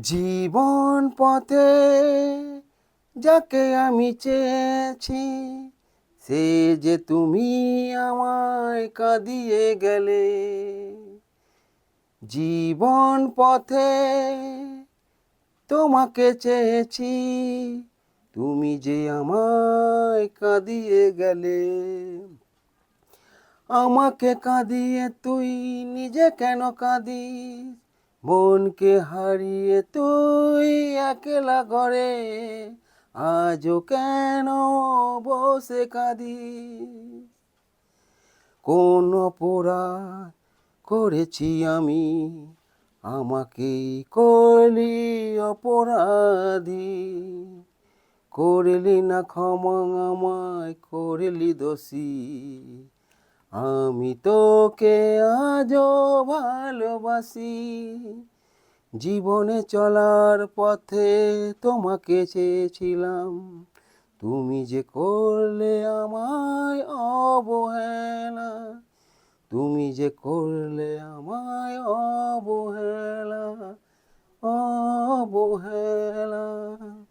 জীবন পথে যাকে আমি চেয়েছি, সে যে তুমি আমায় কাঁদিয়ে গেলে। জীবন পথে তোমাকে চেয়েছি, তুমি যে আমায় কাঁদিয়ে গেলে। আমাকে কাঁদিয়ে তুই নিজে কেন কাঁদিস? মনকে হারিয়ে তুই একলা ঘরে, আজও কেন বসে কাঁদিস? কোন অপরাধ করেছি আমি? আমাকে করলি অপরাধী। করলি না ক্ষমা আমায়, করলি দোষী। আমি তোকে আজও ভালোবাসি। জীবনে চলার পথে তোমাকে চেয়েছিলাম। তুমি যে করলে আমায় অবহেলা। তুমি যে করলে আমায় অবহেলা অবহেলা।